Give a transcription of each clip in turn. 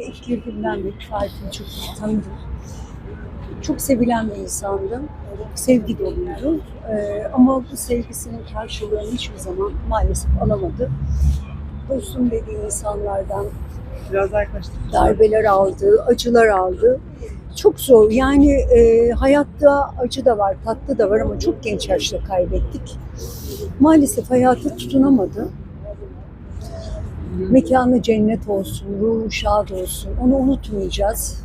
Ve ilk girdiğimden beri çok iyi tanıdım. Çok sevilen bir insandı. Sevgi doluydu. Ee, ama bu sevgisinin karşılığını hiçbir zaman maalesef alamadı. Dostum dediği insanlardan Biraz darbeler aldı, acılar aldı. Çok zor. Yani e, hayatta acı da var, tatlı da var ama çok genç yaşta kaybettik. Maalesef hayatı tutunamadı. Mekanı cennet olsun, ruhu şad olsun. Onu unutmayacağız.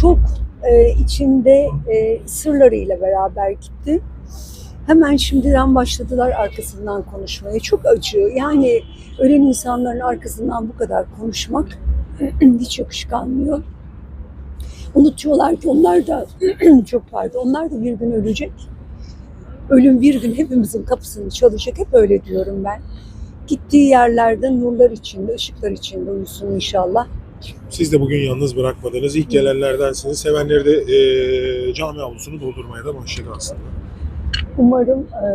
Çok e, içinde e, sırlarıyla beraber gitti. Hemen şimdiden başladılar arkasından konuşmaya. Çok acı. Yani ölen insanların arkasından bu kadar konuşmak hiç yakışık almıyor. Unutuyorlar ki onlar da çok pardon onlar da bir gün ölecek. Ölüm bir gün hepimizin kapısını çalacak. Hep öyle diyorum ben. Gittiği yerlerde nurlar içinde, ışıklar içinde uyusun inşallah. Siz de bugün yalnız bırakmadınız. İlk gelenlerdensiniz. Sevenleri de e, cami avlusunu doldurmaya da başladı aslında. Umarım e,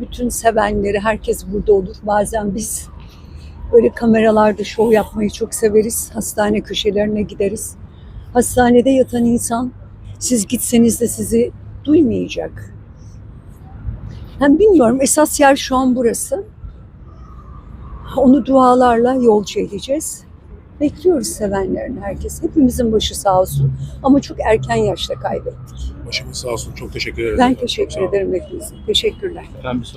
bütün sevenleri, herkes burada olur. Bazen biz böyle kameralarda şov yapmayı çok severiz. Hastane köşelerine gideriz. Hastanede yatan insan siz gitseniz de sizi duymayacak. Hem bilmiyorum esas yer şu an burası. Onu dualarla yolcu edeceğiz. Bekliyoruz sevenlerin herkes. Hepimizin başı sağ olsun. Ama çok erken yaşta kaybettik. Başımız sağ olsun. Çok teşekkür ederim. Ben teşekkür ederim hepinize. Teşekkürler. Ben bir soru